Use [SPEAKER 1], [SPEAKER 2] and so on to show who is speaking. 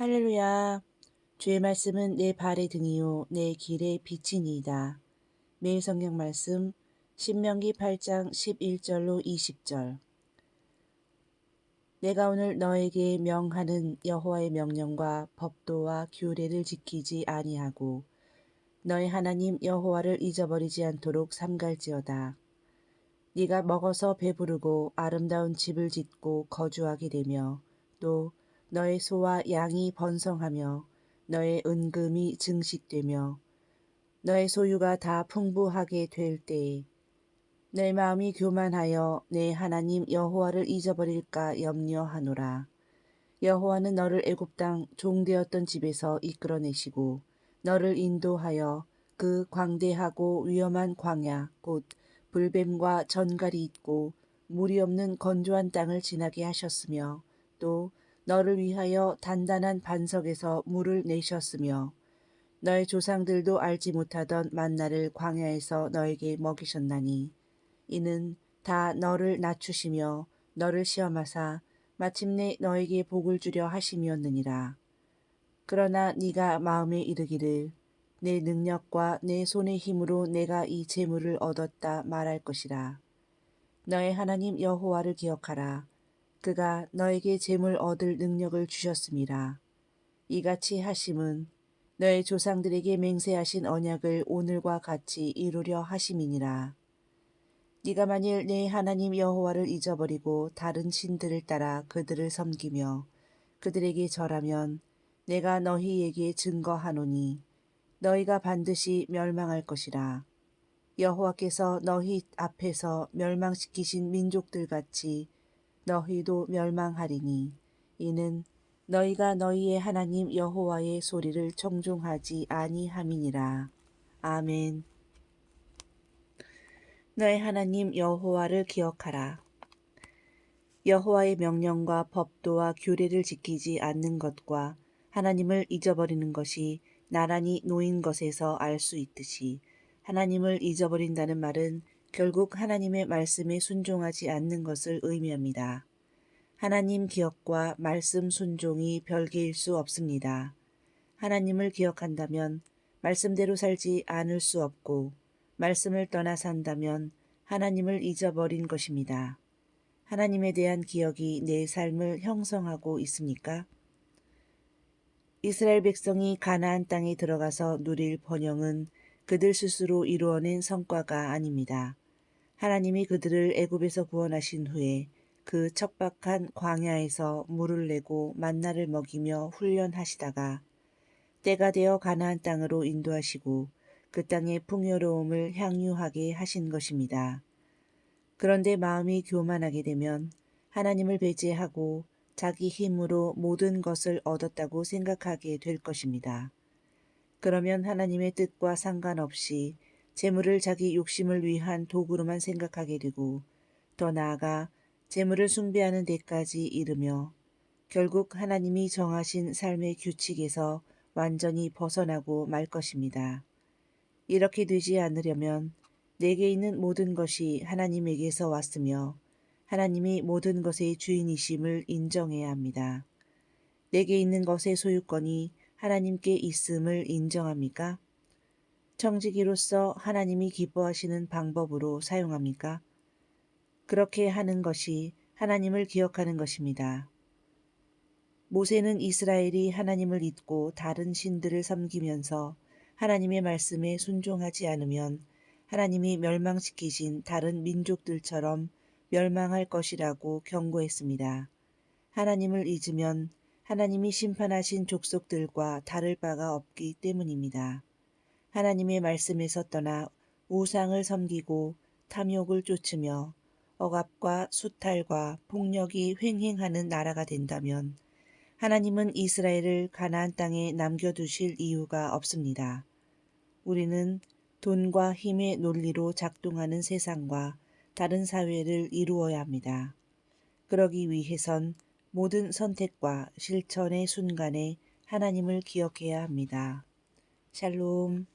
[SPEAKER 1] 할렐루야. 주의 말씀은 내 발의 등이요 내 길의 빛이니이다. 매일 성경 말씀 신명기 8장 11절로 20절. 내가 오늘 너에게 명하는 여호와의 명령과 법도와 규례를 지키지 아니하고 너의 하나님 여호와를 잊어버리지 않도록 삼갈지어다. 네가 먹어서 배부르고 아름다운 집을 짓고 거주하게 되며 또 너의 소와 양이 번성하며 너의 은금이 증식되며 너의 소유가 다 풍부하게 될 때에 내 마음이 교만하여 내 하나님 여호와를 잊어버릴까 염려하노라. 여호와는 너를 애굽 땅 종되었던 집에서 이끌어내시고 너를 인도하여 그 광대하고 위험한 광야 곧 불뱀과 전갈이 있고 물이 없는 건조한 땅을 지나게 하셨으며 또 너를 위하여 단단한 반석에서 물을 내셨으며 너의 조상들도 알지 못하던 만나를 광야에서 너에게 먹이셨나니 이는 다 너를 낮추시며 너를 시험하사 마침내 너에게 복을 주려 하심이었느니라. 그러나 네가 마음에 이르기를 내 능력과 내 손의 힘으로 내가 이 재물을 얻었다 말할 것이라. 너의 하나님 여호와를 기억하라. 그가 너에게 재물 얻을 능력을 주셨습니다. 이같이 하심은 너의 조상들에게 맹세하신 언약을 오늘과 같이 이루려 하심이니라. 네가 만일 내 하나님 여호와를 잊어버리고 다른 신들을 따라 그들을 섬기며 그들에게 절하면 내가 너희에게 증거하노니 너희가 반드시 멸망할 것이라. 여호와께서 너희 앞에서 멸망시키신 민족들 같이 너희도 멸망하리니 이는 너희가 너희의 하나님 여호와의 소리를 청종하지 아니함이니라. 아멘. 너의 하나님 여호와를 기억하라. 여호와의 명령과 법도와 규례를 지키지 않는 것과 하나님을 잊어버리는 것이 나란히 놓인 것에서 알 수 있듯이 하나님을 잊어버린다는 말은 결국 하나님의 말씀에 순종하지 않는 것을 의미합니다. 하나님 기억과 말씀 순종이 별개일 수 없습니다. 하나님을 기억한다면 말씀대로 살지 않을 수 없고 말씀을 떠나 산다면 하나님을 잊어버린 것입니다. 하나님에 대한 기억이 내 삶을 형성하고 있습니까? 이스라엘 백성이 가나안 땅에 들어가서 누릴 번영은 그들 스스로 이루어낸 성과가 아닙니다. 하나님이 그들을 애굽에서 구원하신 후에 그 척박한 광야에서 물을 내고 만나를 먹이며 훈련하시다가 때가 되어 가나안 땅으로 인도하시고 그 땅의 풍요로움을 향유하게 하신 것입니다. 그런데 마음이 교만하게 되면 하나님을 배제하고 자기 힘으로 모든 것을 얻었다고 생각하게 될 것입니다. 그러면 하나님의 뜻과 상관없이 재물을 자기 욕심을 위한 도구로만 생각하게 되고 더 나아가 재물을 숭배하는 데까지 이르며 결국 하나님이 정하신 삶의 규칙에서 완전히 벗어나고 말 것입니다. 이렇게 되지 않으려면 내게 있는 모든 것이 하나님에게서 왔으며 하나님이 모든 것의 주인이심을 인정해야 합니다. 내게 있는 것의 소유권이 하나님께 있음을 인정합니까? 청지기로서 하나님이 기뻐하시는 방법으로 사용합니까? 그렇게 하는 것이 하나님을 기억하는 것입니다. 모세는 이스라엘이 하나님을 잊고 다른 신들을 섬기면서 하나님의 말씀에 순종하지 않으면 하나님이 멸망시키신 다른 민족들처럼 멸망할 것이라고 경고했습니다. 하나님을 잊으면 하나님이 심판하신 족속들과 다를 바가 없기 때문입니다. 하나님의 말씀에서 떠나 우상을 섬기고 탐욕을 쫓으며 억압과 수탈과 폭력이 횡행하는 나라가 된다면 하나님은 이스라엘을 가나안 땅에 남겨두실 이유가 없습니다. 우리는 돈과 힘의 논리로 작동하는 세상과 다른 사회를 이루어야 합니다. 그러기 위해선 모든 선택과 실천의 순간에 하나님을 기억해야 합니다. 샬롬